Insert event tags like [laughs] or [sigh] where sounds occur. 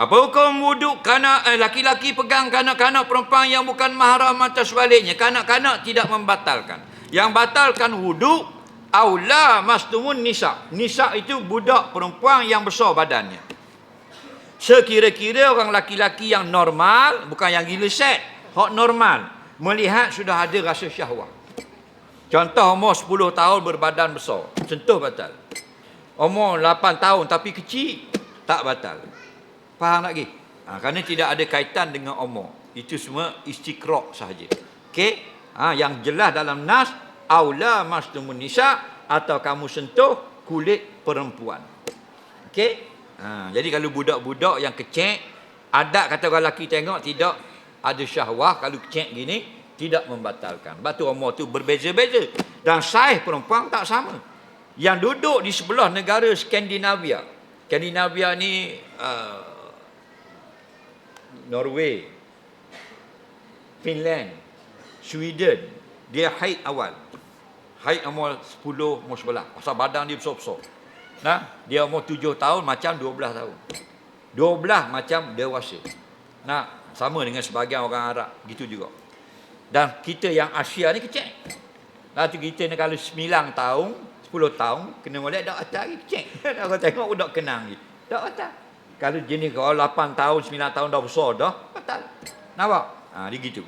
Apa hukum wuduk kanak eh, laki-laki pegang kanak-kanak perempuan yang bukan mahram atau sebaliknya. Kanak-kanak tidak membatalkan. Yang batalkan wuduk aula masdumun nisa. Nisa itu budak perempuan yang besar badannya. Sekira-kira orang laki-laki yang normal, bukan yang gila set, hak normal, melihat sudah ada rasa syahwat. Contoh umur 10 tahun berbadan besar, sentuh batal. Umur 8 tahun tapi kecil, tak batal. Faham lagi? Ha, kerana tidak ada kaitan dengan umur. Itu semua istiqra' sahaja. Okey? Ha, yang jelas dalam nas, aula masdumun nisa atau kamu sentuh kulit perempuan. Okey? Ha, jadi kalau budak-budak yang kecil, adat kata orang lelaki tengok tidak ada syahwah kalau kecil gini tidak membatalkan. Sebab tu umur tu berbeza-beza. Dan saiz perempuan tak sama. Yang duduk di sebelah negara Skandinavia. Skandinavia ni uh, Norway, Finland, Sweden, dia haid awal. Haid umur 10, umur 11. Pasal badan dia besar-besar. Nah, dia umur 7 tahun macam 12 tahun. 12 macam dewasa. Nah, sama dengan sebagian orang Arab. Gitu juga. Dan kita yang Asia ni kecil. Tu kita ni kalau 9 tahun, 10 tahun, kena molek dak atas lagi kecil. [laughs] Orang tengok budak kenang ni. Dak atas. Kalau jenis kalau 8 tahun, 9 tahun dah besar dah, batal. Nampak? Ha, dia gitu.